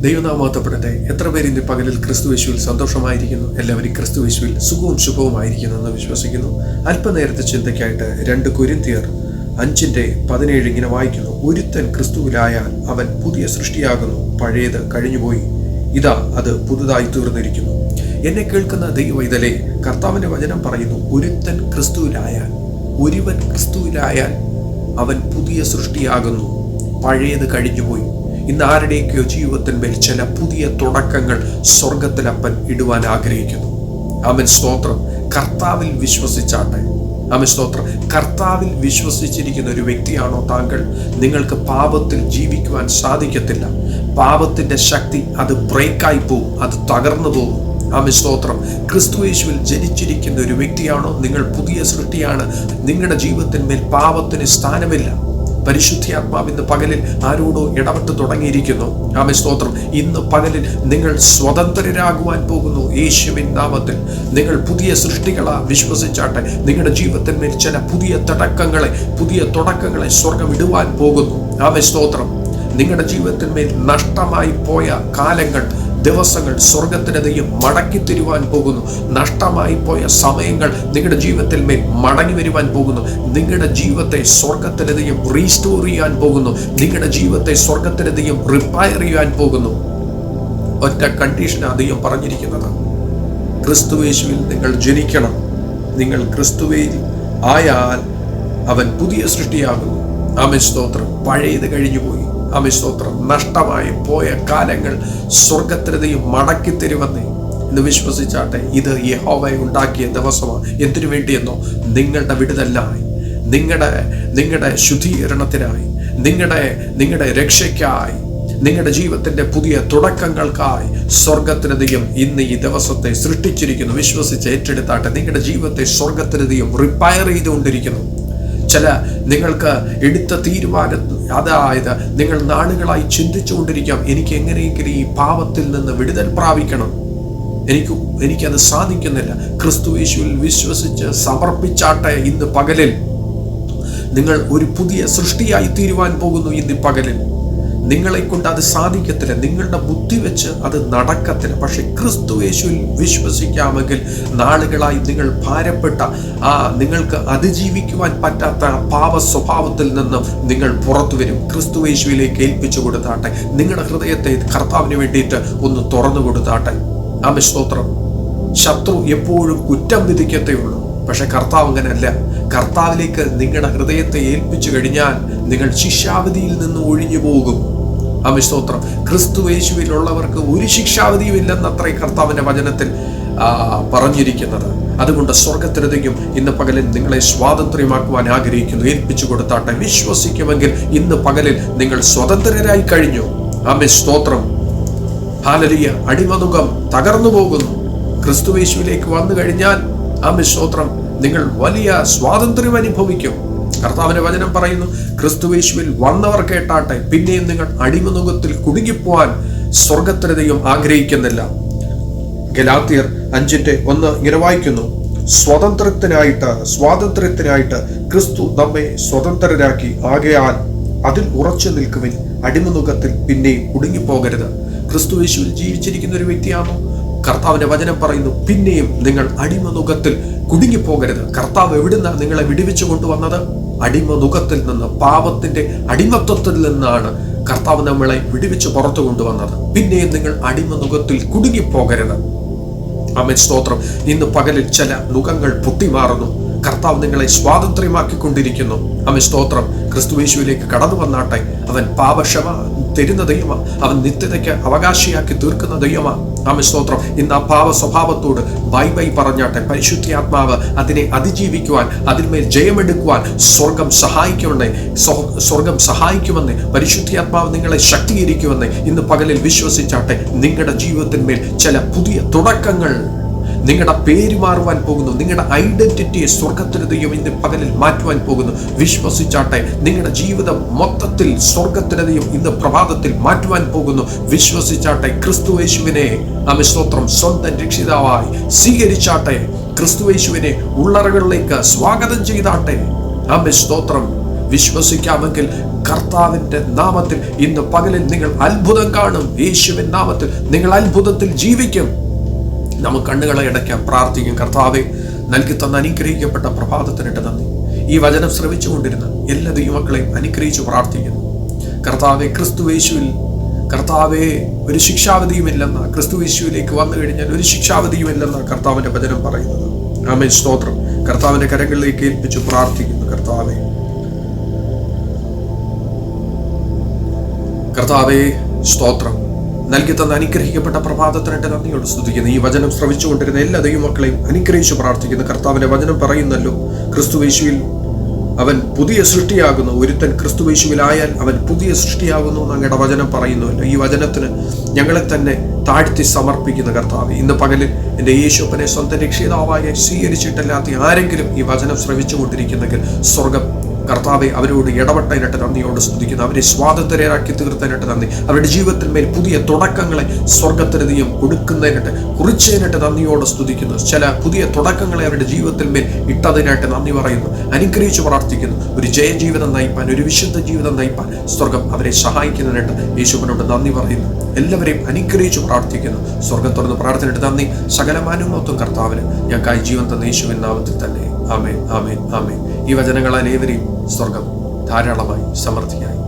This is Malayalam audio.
ദൈവനാമത്തപ്പെടട്ടെ എത്ര പേര് ഇന്ന് പകലിൽ ക്രിസ്തുവേശുവിൽ സന്തോഷമായിരിക്കുന്നു? എല്ലാവരും ക്രിസ്തു യേശുവിൽ സുഖവും ശുഭവുമായിരിക്കുന്നു എന്ന് വിശ്വസിക്കുന്നു. അല്പനേരത്തെ ചിന്തയ്ക്കായിട്ട് രണ്ട് കുരിന്തിയർ അഞ്ചിന്റെ പതിനേഴ് ഇങ്ങനെ വായിക്കുന്നു. ഒരുത്തൻ ക്രിസ്തുവിലായാൽ അവൻ പുതിയ സൃഷ്ടിയാകുന്നു. പഴയത് കഴിഞ്ഞുപോയി. ഇതാ അത് പുതുതായി തീർന്നിരിക്കുന്നു. എന്നെ കേൾക്കുന്ന ദൈവൈതലെ കർത്താവിന്റെ വചനം പറയുന്നു ഒരുത്തൻ ക്രിസ്തുവിലായാൽ ഒരുവൻ ക്രിസ്തുവിലായാൽ അവൻ പുതിയ സൃഷ്ടിയാകുന്നു. പഴയത് കഴിഞ്ഞുപോയി. ഇന്ന് ആരുടെയൊക്കെയോ ജീവിതത്തിന്മേൽ ചില പുതിയ തുടക്കങ്ങൾ സ്വർഗത്തിലപ്പൻ ഇടുവാൻ ആഗ്രഹിക്കുന്നു. അവൻ സ്തോത്രം. കർത്താവിൽ വിശ്വസിച്ചാട്ടെ. അവൻ സ്തോത്രം. കർത്താവിൽ വിശ്വസിച്ചിരിക്കുന്ന ഒരു വ്യക്തിയാണോ താങ്കൾ? നിങ്ങൾക്ക് പാപത്തിൽ ജീവിക്കുവാൻ സാധിക്കത്തില്ല. പാപത്തിന്റെ ശക്തി അത് ബ്രേക്കായി പോവും അത് തകർന്നു പോകും. ആമേ സ്തോത്രം. ക്രിസ്തുയേശുവിൽ ജനിച്ചിരിക്കുന്ന ഒരു വ്യക്തിയാണോ? നിങ്ങൾ പുതിയ സൃഷ്ടിയാണ്. നിങ്ങളുടെ ജീവിതത്തിന്മേൽ പാപത്തിന് സ്ഥാനമില്ല. പരിശുദ്ധിയാത്മാവ് ഇന്ന് പകലിൽ ആരോടോ ഇടപെട്ട് തുടങ്ങിയിരിക്കുന്നു. ആമേ സ്തോത്രം. ഇന്ന് പകലിൽ നിങ്ങൾ സ്വതന്ത്രരാകുവാൻ പോകുന്നു യേശുവിൻ നാമത്തിൽ. നിങ്ങൾ പുതിയ സൃഷ്ടികളാ വിശ്വസിച്ചാട്ടെ. നിങ്ങളുടെ ജീവിതത്തിന്മേൽ ചില പുതിയ തടക്കങ്ങളെ പുതിയ തുടക്കങ്ങളെ സ്വർഗം ഇടുവാൻ പോകുന്നു. ആമേ സ്തോത്രം. നിങ്ങളുടെ ജീവിതത്തിന്മേൽ നഷ്ടമായി പോയ കാലങ്ങൾ ദിവസങ്ങൾ സ്വർഗത്തിന് ദൈവം മടക്കി തരുവാൻ പോകുന്നു. നഷ്ടമായി പോയ സമയങ്ങൾ നിങ്ങളുടെ ജീവിതത്തിൽ മേൽ മടങ്ങി വരുവാൻ പോകുന്നു. നിങ്ങളുടെ ജീവിതത്തെ സ്വർഗത്തിന് ദൈവം റീസ്റ്റോർ ചെയ്യാൻ പോകുന്നു. നിങ്ങളുടെ ജീവിതത്തെ സ്വർഗത്തിന് ദൈവം റിപ്പയർ ചെയ്യാൻ പോകുന്നു. ഒറ്റ കണ്ടീഷൻ അധികം പറഞ്ഞിരിക്കുന്നത്. ക്രിസ്തുവേശുവിൽ നിങ്ങൾ ജനിക്കണം. നിങ്ങൾ ക്രിസ്തുവേ ആയാൽ അവൻ പുതിയ സൃഷ്ടിയാകുന്നു. ആമൻ. സ്തോത്രം. പഴയത് കഴിഞ്ഞുപോയി. ആമൻ സ്തോത്രം നഷ്ടമായി പോയ കാലങ്ങൾ സ്വർഗത്തിനതയും മടക്കി തരുമെന്നേ എന്ന് വിശ്വസിച്ചാട്ടെ ഇത് യഹോവയെ ഉണ്ടാക്കിയ ദിവസമാണ്. എന്തിനു വേണ്ടിയെന്നോ? നിങ്ങളുടെ വിടുതലായി നിങ്ങളുടെ നിങ്ങളുടെ ശുദ്ധീകരണത്തിനായി നിങ്ങളുടെ നിങ്ങളുടെ രക്ഷയ്ക്കായി നിങ്ങളുടെ ജീവിതത്തിന്റെ പുതിയ തുടക്കങ്ങൾക്കായി സ്വർഗത്തിനധികം ഇന്ന് ഈ ദിവസത്തെ സൃഷ്ടിച്ചിരിക്കുന്നു. വിശ്വസിച്ച് ഏറ്റെടുത്താട്ടെ നിങ്ങളുടെ ജീവിതത്തെ സ്വർഗത്തിനധികം റിപ്പയർ ചെയ്തുകൊണ്ടിരിക്കുന്നു. ചില നിങ്ങൾക്ക് എടുത്ത തീരുമാനം അതായത് നിങ്ങൾ നാളുകളായി ചിന്തിച്ചുകൊണ്ടിരിക്കാം. എനിക്ക് എങ്ങനെയെങ്കിലും ഈ പാപത്തിൽ നിന്ന് വിടുതൽ പ്രാപിക്കണം. എനിക്ക് എനിക്കത് സാധിക്കുന്നില്ല. ക്രിസ്തു യേശുവിൽ വിശ്വസിച്ച് സമർപ്പിച്ചാട്ടെ ഇന്ന് പകലിൽ. നിങ്ങൾ ഒരു പുതിയ സൃഷ്ടിയായി തീരുവാൻ പോകുന്നു ഇന്ന് പകലിൽ. നിങ്ങളെ കൊണ്ട് അത് സാധിക്കത്തില്ല. നിങ്ങളുടെ ബുദ്ധി വെച്ച് അത് നടക്കത്തില്ല. പക്ഷെ ക്രിസ്തു യേശുവിൽ വിശ്വസിക്കാമെങ്കിൽ നാളുകളായി നിങ്ങൾ ഭാരപ്പെട്ട ആ നിങ്ങൾക്ക് അതിജീവിക്കുവാൻ പറ്റാത്ത പാവ സ്വഭാവത്തിൽ നിന്നും നിങ്ങൾ പുറത്തു വരും. ക്രിസ്തു യേശുവിലേക്ക് ഏൽപ്പിച്ചു കൊടുത്താട്ടെ. നിങ്ങളുടെ ഹൃദയത്തെ കർത്താവിന് വേണ്ടിയിട്ട് ഒന്ന് തുറന്നു കൊടുത്താട്ടെ. ആമ സ്തോത്രം. ശത്രു എപ്പോഴും കുറ്റം വിധിക്കത്തേ ഉള്ളൂ. പക്ഷെ കർത്താവ് അങ്ങനെയല്ല. കർത്താവിലേക്ക് നിങ്ങളുടെ ഹൃദയത്തെ ഏൽപ്പിച്ചു കഴിഞ്ഞാൽ നിങ്ങൾ ശിക്ഷാവധിയിൽ നിന്ന് ഒഴിഞ്ഞു പോകും. അമിസ്തോത്രം ക്രിസ്തു യേശുവിലുള്ളവർക്ക് ഒരു ശിക്ഷാവധിയും ഇല്ലെന്നത്രേ കർത്താവിന്റെ വചനത്തിൽ പറഞ്ഞിരിക്കുന്നത്. അതുകൊണ്ട് സ്വർഗത്തിനതയ്ക്കും ഇന്ന് പകലിൽ നിങ്ങളെ സ്വാതന്ത്ര്യമാക്കുവാൻ ആഗ്രഹിക്കുന്നു. ഏൽപ്പിച്ചു കൊടുത്താട്ടെ. വിശ്വസിക്കുമെങ്കിൽ ഇന്ന് പകലിൽ നിങ്ങൾ സ്വതന്ത്രരായി കഴിഞ്ഞു. ആമേ സ്തോത്രം. ഹാലലിയ. അടിമതുകം തകർന്നു പോകുന്നു. ക്രിസ്തുവേശുവിലേക്ക് വന്നു കഴിഞ്ഞാൽ ആമേ സ്തോത്രം നിങ്ങൾ വലിയ സ്വാതന്ത്ര്യം അനുഭവിക്കും. കർത്താവിന്റെ വചനം പറയുന്നു ക്രിസ്തുവേശുവിൽ വന്നവർ കേട്ടാട്ടെ പിന്നെയും നിങ്ങൾ അടിമനുഖത്തിൽ കുടുങ്ങിപ്പോവാൻ സ്വർഗത്തിനതയും ആഗ്രഹിക്കുന്നില്ല. ഗലാത്തിയർ അഞ്ചിന്റെ ഒന്ന് ഇങ്ങനെ വായിക്കുന്നു സ്വതന്ത്രത്തിനായിട്ട് സ്വാതന്ത്ര്യത്തിനായിട്ട് ക്രിസ്തു നമ്മെ സ്വതന്ത്രരാക്കി ആകയാൽ അതിൽ ഉറച്ചു നിൽക്കുവിൻ അടിമനുഖത്തിൽ പിന്നെയും കുടുങ്ങിപ്പോകരുത്. ക്രിസ്തു യേശുവിൽ ജീവിച്ചിരിക്കുന്ന ഒരു വ്യക്തിയാണോ? കർത്താവിന്റെ വചനം പറയുന്നു പിന്നെയും നിങ്ങൾ അടിമനുഖത്തിൽ കുടുങ്ങിപ്പോകരുത്. കർത്താവ് എവിടുന്ന നിങ്ങളെ വിടുവിച്ചു കൊണ്ടുവന്നത്? അടിമനുഖത്തിൽ നിന്ന് പാപത്തിന്റെ അടിമത്വത്തിൽ നിന്നാണ് കർത്താവ് നമ്മളെ വിടുവിച്ച് പുറത്തു കൊണ്ടുവന്നത്. പിന്നെയും നിങ്ങൾ അടിമനുഖത്തിൽ കുടുങ്ങിപ്പോകരുത്. അമൻ സ്തോത്രം. ഇന്ന് പകലിൽ ചില നുഖങ്ങൾ പൊട്ടിമാറുന്നു. കർത്താവ് നിങ്ങളെ സ്വാതന്ത്ര്യമാക്കിക്കൊണ്ടിരിക്കുന്നു. അമ്മ സ്തോത്രം. ക്രിസ്തുവേശുവിലേക്ക് കടന്നു വന്നാട്ടെ. അവൻ പാപക്ഷമ തരുന്ന ദൈവമ. അവൻ നിത്യതയ്ക്ക് അവകാശിയാക്കി തീർക്കുന്ന ദൈവമാ. അമൻ സ്തോത്രം. ഇന്ന് ആ പാപ സ്വഭാവത്തോട് ബൈ ബൈ പറഞ്ഞാട്ടെ. പരിശുദ്ധാത്മാവ് അതിനെ അതിജീവിക്കുവാൻ അതിന്മേൽ ജയമെടുക്കുവാൻ സ്വർഗം സഹായിക്കുമെന്നേ സ്വർഗം സ്വർഗം പരിശുദ്ധി ആത്മാവ് നിങ്ങളെ ശക്തീകരിക്കുമെന്നേ ഇന്ന് പകലിൽ വിശ്വസിച്ചാട്ടെ നിങ്ങളുടെ ജീവിതത്തിന്മേൽ ചില പുതിയ തുടക്കങ്ങൾ നിങ്ങളുടെ പേര് മാറുവാൻ പോകുന്നു. നിങ്ങളുടെ ഐഡന്റിറ്റിയെ സ്വർഗത്തിന് ദൈവം ഇന്ന് പകലിൽ മാറ്റുവാൻ പോകുന്നു. വിശ്വസിച്ചാട്ടെ നിങ്ങളുടെ ജീവിതം മൊത്തത്തിൽ സ്വർഗത്തിന് ദൈവം ഇന്ന് പ്രഭാതത്തിൽ മാറ്റുവാൻ പോകുന്നു. വിശ്വസിച്ചാട്ടെ ക്രിസ്തു യേശുവിനെ നമ്മെ സ്തോത്രം സ്വന്തം രക്ഷിതാവായി സ്വീകരിച്ചാട്ടെ ക്രിസ്തു യേശുവിനെ ഉള്ളറകളിലേക്ക് സ്വാഗതം ചെയ്താട്ടെ നമ്മെ സ്തോത്രം വിശ്വസിക്കാമെങ്കിൽ കർത്താവിന്റെ നാമത്തിൽ ഇന്ന് പകലിൽ നിങ്ങൾ അത്ഭുതം കാണും. യേശുവിൻ നാമത്തിൽ നിങ്ങൾ അത്ഭുതത്തിൽ ജീവിക്കും. നമുക്ക് കണ്ണുകളെ അടയ്ക്കാം പ്രാർത്ഥിക്കും. കർത്താവെ നൽകി തന്ന അനുഗ്രഹിക്കപ്പെട്ട പ്രഭാതത്തിനിട്ട് നന്ദി. ഈ വചനം ശ്രമിച്ചുകൊണ്ടിരുന്ന എല്ലാ ദൈവമക്കളെയും അനുഗ്രഹിച്ചു പ്രാർത്ഥിക്കുന്നു. കർത്താവെ ക്രിസ്തുവേശുവിൽ കർത്താവെ ഒരു ശിക്ഷാവധിയുമില്ലെന്ന ക്രിസ്തുവേശുവിലേക്ക് വന്നു കഴിഞ്ഞാൽ ഒരു ശിക്ഷാവധിയുമില്ലെന്ന കർത്താവിന്റെ വചനം പറയുന്നത്. ആമേൻ. സ്തോത്രം. കർത്താവിന്റെ കരങ്ങളിലേക്ക് ഏൽപ്പിച്ചു പ്രാർത്ഥിക്കുന്നു കർത്താവെ. കർത്താവെ സ്തോത്രം. നൽകി തന്ന അനുഗ്രഹിക്കപ്പെട്ട പ്രഭാതത്തിനായിട്ട് നന്ദിയോട് സ്തുതിക്കുന്നു. ഈ വചനം ശ്രവിച്ചുകൊണ്ടിരുന്ന എല്ലാ ദൈവമക്കളെയും അനുഗ്രഹിച്ചു പ്രാർത്ഥിക്കുന്നു. കർത്താവിന്റെ വചനം പറയുന്നല്ലോ ക്രിസ്തുവേശുവിൽ അവൻ പുതിയ സൃഷ്ടിയാകുന്നു. ഒരുത്തൻ ക്രിസ്തുവേശുവിലായാൽ അവൻ പുതിയ സൃഷ്ടിയാകുന്നു എന്ന് അങ്ങയുടെ വചനം പറയുന്നുവല്ലോ ഈ വചനത്തിന് ഞങ്ങളെ തന്നെ താഴ്ത്തി സമർപ്പിക്കുന്ന കർത്താവ്. ഇന്ന് പകലിൽ എന്റെ യേശുപ്പനെ സ്വന്തം രക്ഷിതാവായി സ്വീകരിച്ചിട്ടല്ലാത്ത ആരെങ്കിലും ഈ വചനം ശ്രവിച്ചുകൊണ്ടിരിക്കുന്നെങ്കിൽ സ്വർഗം കർത്താവെ അവരോട് ഇടപെട്ടതിനായിട്ട് നന്ദിയോട് സ്തുതിക്കുന്നു. അവരെ സ്വാതന്ത്ര്യരാക്കി തീർത്തതിനായിട്ട് നന്ദി. അവരുടെ ജീവിതത്തിൽ മേൽ പുതിയ തുടക്കങ്ങളെ സ്വർഗത്തിന് നീയും കൊടുക്കുന്നതിനായിട്ട് കുറിച്ചതിനായിട്ട് നന്ദിയോട് സ്തുതിക്കുന്നു. ചില പുതിയ തുടക്കങ്ങളെ അവരുടെ ജീവിതത്തിൽ മേൽ ഇട്ടതിനായിട്ട് നന്ദി പറയുന്നു. അനുഗ്രഹിച്ച് പ്രാർത്ഥിക്കുന്നു. ഒരു ജയജീവിതം നയിപ്പാൻ ഒരു വിശുദ്ധ ജീവിതം നയിപ്പാൻ സ്വർഗം അവരെ സഹായിക്കുന്നതിനായിട്ട് യേശുവിനോട് നന്ദി പറയുന്നു. എല്ലാവരെയും അനുഗ്രഹിച്ചു പ്രാർത്ഥിക്കുന്നു. സ്വർഗം തുറന്ന് പ്രാർത്ഥനയിട്ട് നന്ദി. സകലമാനുമത്വം കർത്താവിന് ഞങ്ങൾക്കായി ജീവൻ തന്ന യേശുവിൻ തന്നെ. ആമേ ആമേ ആമേ ഈ വചനങ്ങളാൽ ഏവരെയും സ്വർഗം ധാരാളമായി സമൃദ്ധിയായി.